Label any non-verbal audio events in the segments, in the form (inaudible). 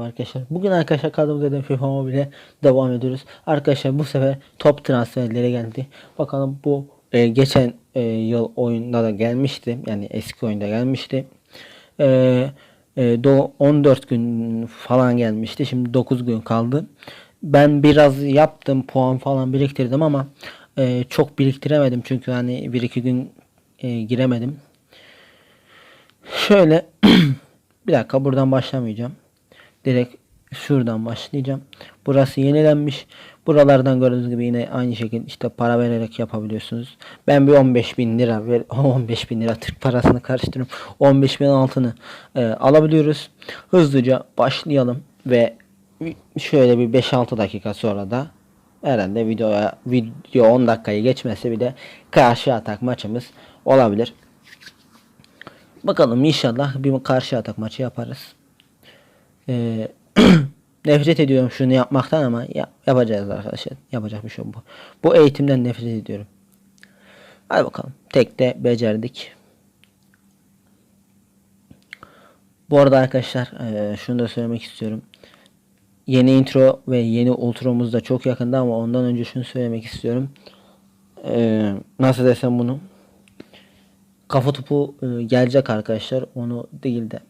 Arkadaşlar bugün arkadaşlar kaldığımız yerden FIFA Mobile'e devam ediyoruz. Arkadaşlar bu sefer top transferleri geldi. Bakalım bu e, geçen e, yıl oyunda da gelmişti. Yani eski oyunda gelmişti. E, e, do 14 gün falan gelmişti. Şimdi 9 gün kaldı. Ben biraz yaptım puan falan biriktirdim ama e, çok biriktiremedim. Çünkü hani 1-2 gün e, giremedim. Şöyle (clears throat) bir dakika buradan başlamayacağım. Direkt şuradan başlayacağım. Burası yenilenmiş. Buralardan gördüğünüz gibi yine aynı şekilde işte para vererek yapabiliyorsunuz. Ben bir 15 bin lira ver (laughs) 15 bin lira Türk parasını karıştırıp 15 bin altını e, alabiliyoruz. Hızlıca başlayalım ve şöyle bir 5-6 dakika sonra da herhalde videoya video 10 dakikayı geçmese bir de karşı atak maçımız olabilir. Bakalım inşallah bir karşı atak maçı yaparız. Ee, (clears throat) nefret ediyorum şunu yapmaktan ama ya, yapacağız arkadaşlar. Yapacak bir şey bu. Bu eğitimden nefret ediyorum. Hadi bakalım. Tek de becerdik. Bu arada arkadaşlar e, şunu da söylemek istiyorum. Yeni intro ve yeni ultromuz da çok yakında ama ondan önce şunu söylemek istiyorum. E, nasıl desem bunu? Kafa topu e, gelecek arkadaşlar. Onu değil de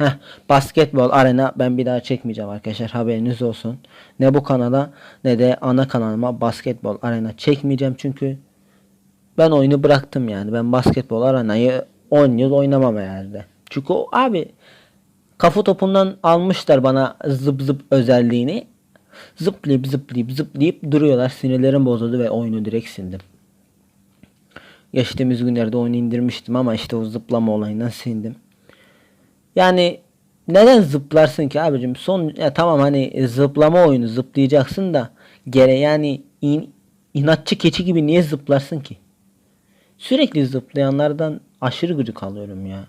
Heh, basketbol arena ben bir daha çekmeyeceğim arkadaşlar haberiniz olsun. Ne bu kanala ne de ana kanalıma basketbol arena çekmeyeceğim çünkü ben oyunu bıraktım yani. Ben basketbol arenayı 10 yıl oynamam herhalde. Çünkü o abi kafa topundan almışlar bana zıp zıp özelliğini. Zıplayıp zıplayıp zıplayıp duruyorlar. Sinirlerim bozuldu ve oyunu direkt sildim. Geçtiğimiz günlerde oyunu indirmiştim ama işte o zıplama olayından sildim. Yani neden zıplarsın ki abicim? Son ya tamam hani zıplama oyunu zıplayacaksın da gere yani in, inatçı keçi gibi niye zıplarsın ki? Sürekli zıplayanlardan aşırı gıcık alıyorum ya.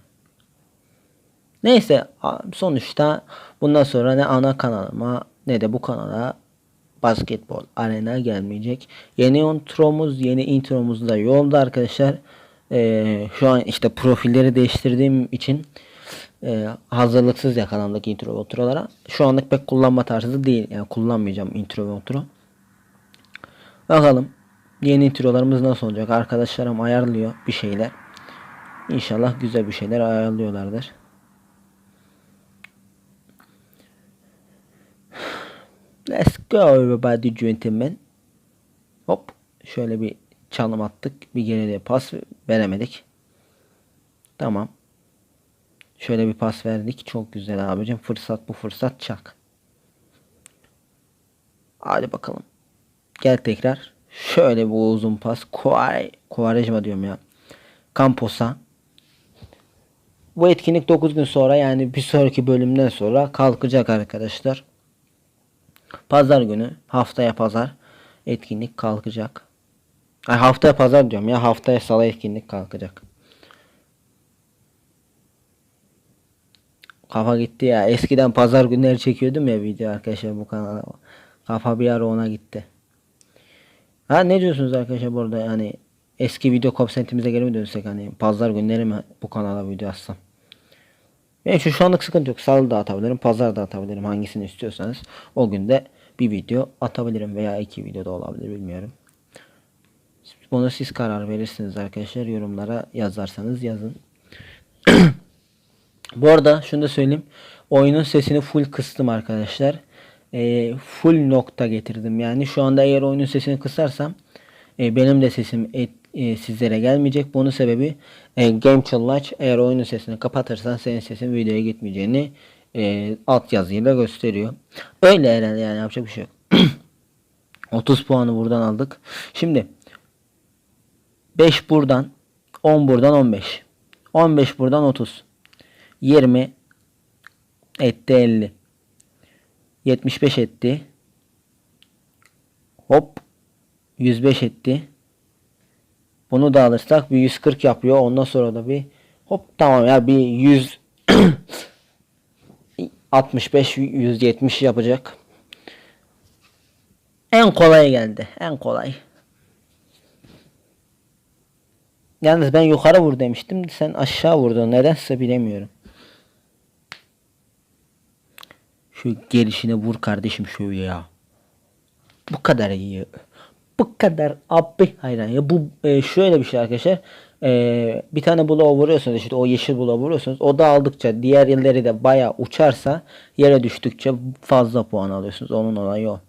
Neyse sonuçta bundan sonra ne ana kanalıma ne de bu kanala basketbol arena gelmeyecek. Yeni intromuz, yeni intromuz da yolda arkadaşlar. Ee, şu an işte profilleri değiştirdiğim için e, hazırlıksız ya kanaldaki intro ve outro'lara. Şu anlık pek kullanma tarzı değil. Yani kullanmayacağım intro ve outro. Bakalım yeni introlarımız nasıl olacak? Arkadaşlarım ayarlıyor bir şeyler. İnşallah güzel bir şeyler ayarlıyorlardır. Let's go everybody gentlemen. Hop. Şöyle bir çalım attık. Bir geriye pas veremedik. Tamam. Şöyle bir pas verdik. Çok güzel abicim. Fırsat bu fırsat çak. Hadi bakalım. Gel tekrar. Şöyle bu uzun pas. Kuare, Kuarejma diyorum ya. Campos'a. Bu etkinlik 9 gün sonra yani bir sonraki bölümden sonra kalkacak arkadaşlar. Pazar günü haftaya pazar etkinlik kalkacak. Ay haftaya pazar diyorum ya haftaya salı etkinlik kalkacak. Kafa gitti ya. Eskiden pazar günleri çekiyordum ya video arkadaşlar bu kanala. Kafa bir ara ona gitti. Ha ne diyorsunuz arkadaşlar burada yani eski video kopsentimize geri mi dönsek hani pazar günleri mi bu kanala video atsam? Benim için şu anlık sıkıntı yok. Salı da atabilirim, pazar da atabilirim. Hangisini istiyorsanız o günde bir video atabilirim veya iki video da olabilir bilmiyorum. Bunu siz karar verirsiniz arkadaşlar. Yorumlara yazarsanız yazın. (clears throat) Bu arada şunu da söyleyeyim. Oyunun sesini full kıstım arkadaşlar. E, full nokta getirdim. Yani şu anda eğer oyunun sesini kısarsam e, benim de sesim et, e, sizlere gelmeyecek. Bunun sebebi e, Game Challenge eğer oyunun sesini kapatırsan senin sesin videoya gitmeyeceğini e, alt yazıyla gösteriyor. Öyle herhalde yani yapacak bir şey yok. (clears throat) 30 puanı buradan aldık. Şimdi 5 buradan 10 buradan 15. 15 buradan 30. 20 etti 50. 75 etti. Hop 105 etti. Bunu da alırsak bir 140 yapıyor. Ondan sonra da bir hop tamam ya bir 100 65 170 yapacak. En kolay geldi. En kolay. Yalnız ben yukarı vur demiştim. Sen aşağı vurdun. Nedense bilemiyorum. Şu gelişine vur kardeşim şöyle ya. Bu kadar iyi. Bu kadar abi hayran. Ya bu e, şöyle bir şey arkadaşlar. E, bir tane bloğa vuruyorsunuz işte o yeşil bloğa vuruyorsunuz. O da aldıkça diğer yerleri de bayağı uçarsa yere düştükçe fazla puan alıyorsunuz. Onun olayı o.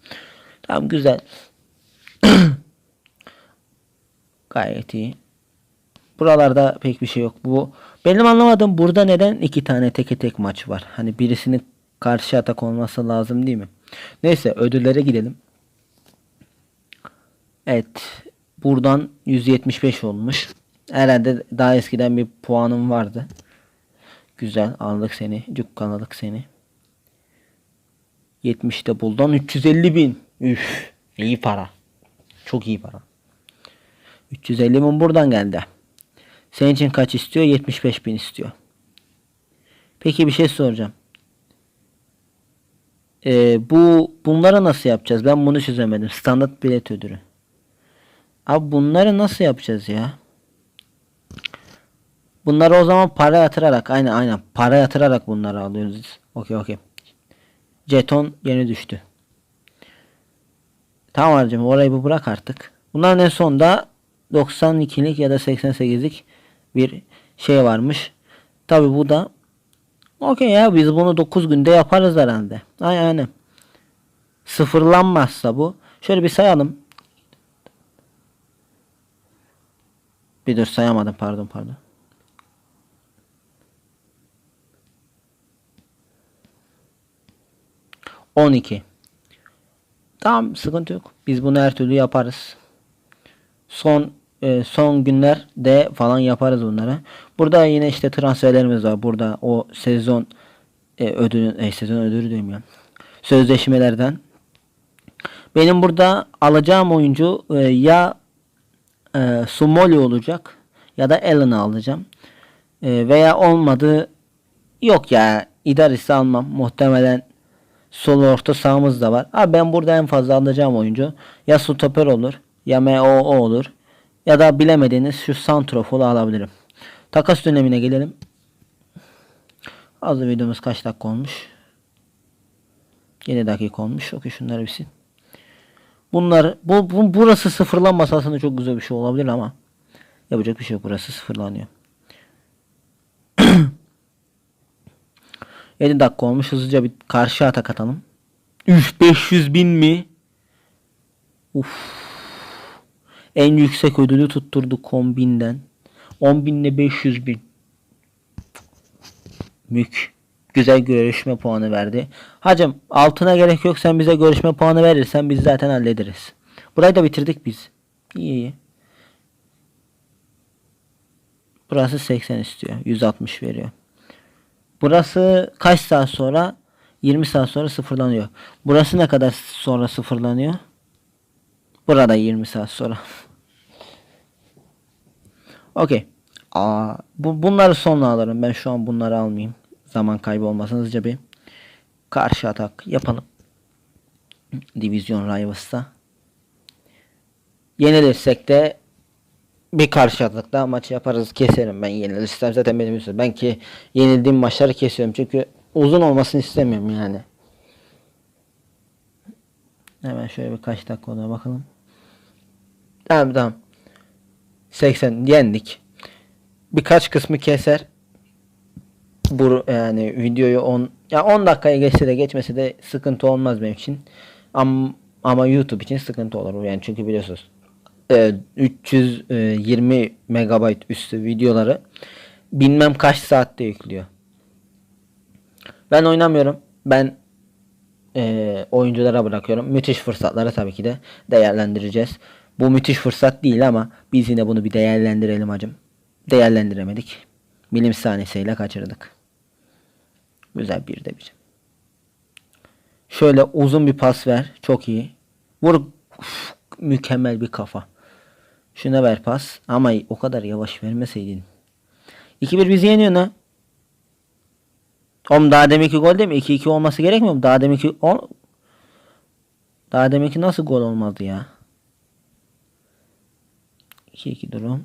Tamam güzel. (coughs) Gayet iyi. Buralarda pek bir şey yok. Bu benim anlamadığım burada neden iki tane teke tek maç var? Hani birisinin karşı atak olması lazım değil mi? Neyse ödüllere gidelim. Evet. Buradan 175 olmuş. Herhalde daha eskiden bir puanım vardı. Güzel aldık seni. Cukkaladık seni. 70'te buldan 350 bin. Üf. iyi para. Çok iyi para. 350 bin buradan geldi. Senin için kaç istiyor? 75 bin istiyor. Peki bir şey soracağım. Ee, bu bunları nasıl yapacağız? Ben bunu çözemedim. Standart bilet ödülü. Abi bunları nasıl yapacağız ya? Bunları o zaman para yatırarak aynen aynen para yatırarak bunları alıyoruz. Okey okey. Jeton yeni düştü. Tamam harcım orayı bir bırak artık. Bunların en sonunda 92'lik ya da 88'lik bir şey varmış. Tabi bu da okey ya biz bunu 9 günde yaparız herhalde. Aynen. Sıfırlanmazsa bu. Şöyle bir sayalım. Bir dur sayamadım pardon pardon. On iki. Tamam sıkıntı yok. Biz bunu her türlü yaparız. Son e, son günlerde falan yaparız bunları. Burada yine işte transferlerimiz var. Burada o sezon e, ödülü e, sezon ödülü diyorum ya. Sözleşmelerden. Benim burada alacağım oyuncu e, ya e, Sumoli olacak ya da Allen'ı alacağım. E, veya olmadı yok ya İdaris'i almam. Muhtemelen sol orta sahamız da var. Abi ben burada en fazla alacağım oyuncu ya stoper olur ya MOO olur ya da bilemediğiniz şu Santrof'u alabilirim. Takas dönemine gelelim. Azı videomuz kaç dakika olmuş? 7 dakika olmuş. Okey şunları bir sil. Bunlar bu, bu burası sıfırlanmasa aslında çok güzel bir şey olabilir ama yapacak bir şey yok. Burası sıfırlanıyor. (clears throat) 7 dakika olmuş. Hızlıca bir karşı atak atalım. Üf 500 bin mi? Uf. En yüksek ödülü tutturdu kombinden. 10 binle 500 bin. Mük. Güzel görüşme puanı verdi. Hacım altına gerek yok sen bize görüşme puanı verirsen biz zaten hallederiz. Burayı da bitirdik biz. İyi iyi. Burası 80 istiyor. 160 veriyor. Burası kaç saat sonra? 20 saat sonra sıfırlanıyor. Burası ne kadar sonra sıfırlanıyor? Burada 20 saat sonra. Okey. Bu, bunları sonra alırım. Ben şu an bunları almayayım. Zaman kaybı olmasın. Bir karşı atak yapalım. Divizyon Rivals'ta. Yenilirsek de bir karşı atakta maç yaparız. Keserim ben yenilirsem. Zaten benim üstüm. Ben ki yenildiğim maçları kesiyorum. Çünkü uzun olmasını istemiyorum yani. Hemen şöyle bir kaç dakika oluyor bakalım. Tamam tamam. 80 yendik. Birkaç kısmı keser. Bu yani videoyu 10 ya 10 dakikaya geçse de geçmese de sıkıntı olmaz benim için. Ama ama YouTube için sıkıntı olur yani çünkü biliyorsunuz e, 320 megabayt üstü videoları bilmem kaç saatte yüklüyor. Ben oynamıyorum. Ben e, oyunculara bırakıyorum. Müthiş fırsatları tabii ki de değerlendireceğiz. Bu müthiş fırsat değil ama biz yine bunu bir değerlendirelim hacım. Değerlendiremedik. Bilim saniyesiyle kaçırdık. Güzel bir de bir. Şöyle uzun bir pas ver. Çok iyi. Vur. Uf, mükemmel bir kafa. Şuna ver pas. Ama o kadar yavaş vermeseydin. 2-1 bizi yeniyor ne? Oğlum daha demek ki gol değil mi? 2-2 olması gerekmiyor mu? Daha demek ki o... Daha demek ki nasıl gol olmadı ya? 2-2 durum.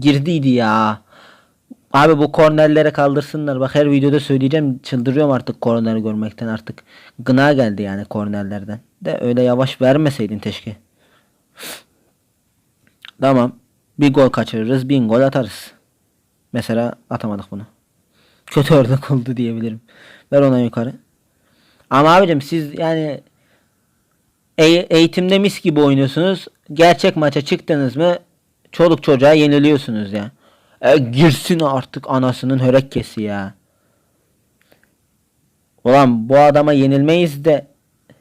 Girdiydi ya. Abi bu kornerlere kaldırsınlar. Bak her videoda söyleyeceğim. Çıldırıyorum artık korner görmekten artık. Gına geldi yani kornerlerden. De öyle yavaş vermeseydin teşke. Tamam. Bir gol kaçırırız. Bin gol atarız. Mesela atamadık bunu. Kötü örnek oldu diyebilirim. Ver ona yukarı. Ama abicim siz yani eğitimde mis gibi oynuyorsunuz. Gerçek maça çıktınız mı çoluk çocuğa yeniliyorsunuz ya. E, girsin artık anasının hörekkesi ya. Ulan bu adama yenilmeyiz de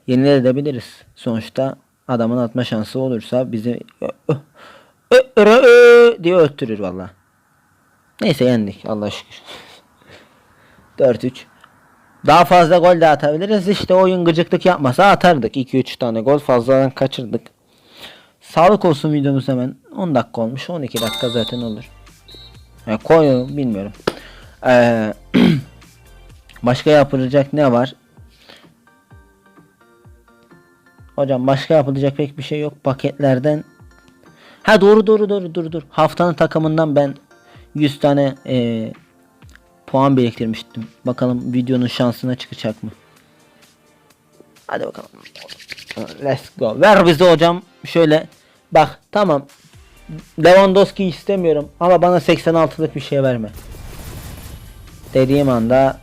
yenilebiliriz. Sonuçta adamın atma şansı olursa bizi ö- ö- ö- diye öttürür valla. Neyse yendik Allah şükür. (laughs) 4-3. Daha fazla gol de atabiliriz. İşte oyun gıcıklık yapmasa atardık. 2-3 tane gol fazladan kaçırdık. Sağlık olsun videomuz hemen. 10 dakika olmuş. 12 dakika zaten olur. Ya koy bilmiyorum. Ee, (clears throat) başka yapılacak ne var? Hocam başka yapılacak pek bir şey yok. Paketlerden Ha doğru doğru doğru dur dur. Haftanın takımından ben 100 tane ee, puan biriktirmiştim. Bakalım videonun şansına çıkacak mı? Hadi bakalım. Let's go. Ver bize hocam. Şöyle. Bak tamam. Lewandowski istemiyorum ama bana 86'lık bir şey verme. Dediğim anda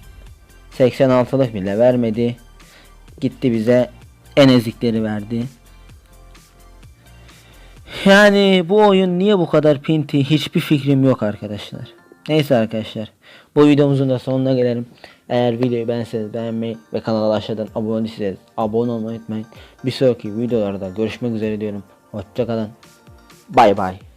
86'lık bile vermedi. Gitti bize en ezikleri verdi. Yani bu oyun niye bu kadar pinti hiçbir fikrim yok arkadaşlar. Neyse arkadaşlar. Bu videomuzun da sonuna gelelim. Eğer videoyu beğenseniz beğenmeyi ve kanala aşağıdan abone değilseniz abone olmayı unutmayın. Bir sonraki videolarda görüşmek üzere diyorum. Hoşçakalın. Bay bay.